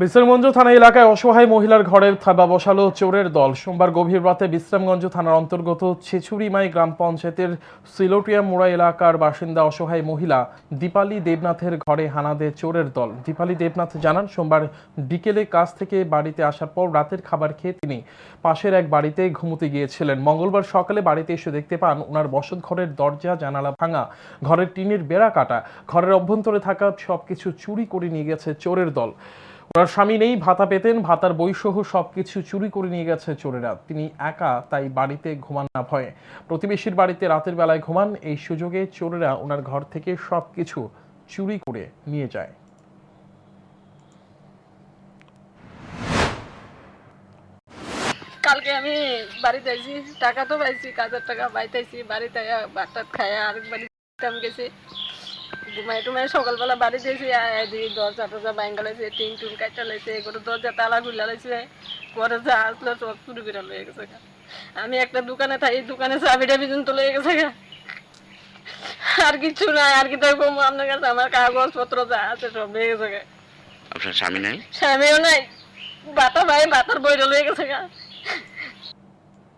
বিশ্রামগঞ্জ থানা এলাকায় অসহায় মহিলার ঘরের থাবা বসালো চোরের দল। সোমবার গভীর রাতে বিশ্রামগঞ্জ থানার অন্তর্গত ছেছুরিমাই গ্রাম পঞ্চায়েতের সিলোটিয়া মোড়া এলাকার বাসিন্দা অসহায় মহিলা দীপালি দেবনাথের ঘরে হানা দেয় চোরের দল। দীপালি দেবনাথ জানান, সোমবার বিকেলে কাজ থেকে বাড়িতে আসার পর রাতের খাবার খেয়ে তিনি পাশের এক বাড়িতে ঘুমোতে গিয়েছিলেন। মঙ্গলবার সকালে বাড়িতে এসে দেখতে পান ওনার বসত ঘরের দরজা, জানালা ভাঙা, ঘরের টিনের বেড়া কাটা, ঘরের অভ্যন্তরে থাকা সবকিছু চুরি করে নিয়ে গেছে চোরের দল। ওনার স্বামী নেই, ভাতা পেতেন, ভাতার বইসহ সবকিছু চুরি করে নিয়ে গেছে চোরেরা। তিনি একা তাই বাড়িতে ঘুমান না ভয়ে। প্রতিবেশীর বাড়িতে রাতের বেলায় ঘুমান। এই সুযোগে চোরেরা ওনার ঘর থেকে সবকিছু চুরি করে নিয়ে যায়। কালকে আমি বাড়িতে আইছি, টাকা তো পাইছি, কাজের টাকা পাইতেছি বাড়িতে খাইয়া আরেক বাড়ি গেছি। ঘুমাই টুমাই সকালবেলা বাড়ি দিয়েছি দরজা টরজা বাইঙ্গা লাইছে টিন টুন কাটা লাইছে এগুলো দরজা তালা খুলে লাইছে পরে যা আসলো সব চুরি করে লয়ে গেছে আমি একটা দোকানে থাকি দোকানে চাবিটা পর্যন্ত লয়ে গেছে। আর কিছু নাই আর কি কমো আপনার কাছে আমার কাগজপত্র যা আছে সব লয়ে গেছে আপনার স্বামী নাই? স্বামীও নাই বাতা ভাই বাতার বইটা লয়ে গেছে গা।